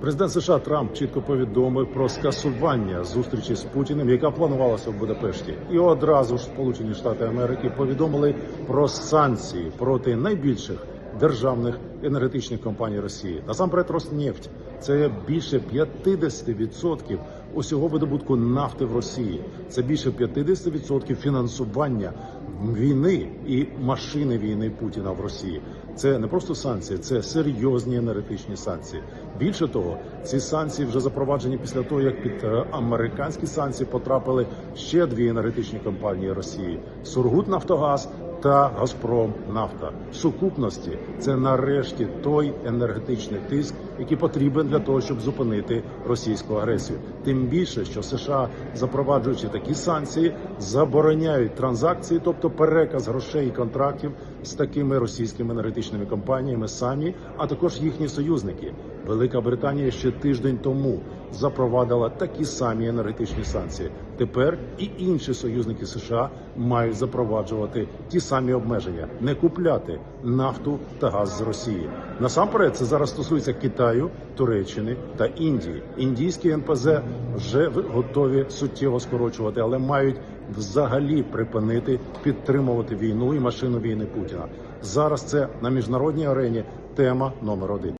Президент США Трамп чітко повідомив про скасування зустрічі з Путіним, яка планувалася в Будапешті, і одразу ж Сполучені Штати Америки повідомили про санкції проти найбільших державних енергетичних компаній Росії. Насамперед Роснефть – це більше 50% усього видобутку нафти в Росії. Це більше 50% фінансування війни і машини війни Путіна в Росії. Це не просто санкції, це серйозні енергетичні санкції. Більше того, ці санкції вже запроваджені після того, як під е, американські санкції потрапили ще дві енергетичні компанії Росії: Сургут Нафтогаз та Газпром Нафта. В сукупності це нарешті той енергетичний тиск, який потрібен для того, щоб зупинити російську агресію. Тим більше, що США, запроваджуючи такі санкції, забороняють транзакції, тобто переказ грошей і контрактів з такими російськими енергетичними компаніями самі, а також їхні союзники. Велика Британія ще тиждень тому запровадила такі самі енергетичні санкції. Тепер і інші союзники США мають запроваджувати ті самі обмеження, не купляти нафту та газ з Росії. Насамперед, це зараз стосується Китаю, Туреччини та Індії. Індійські НПЗ вже готові суттєво скорочувати, але мають взагалі припинити підтримувати війну і машину війни Путіна. Зараз це на міжнародній арені тема номер один.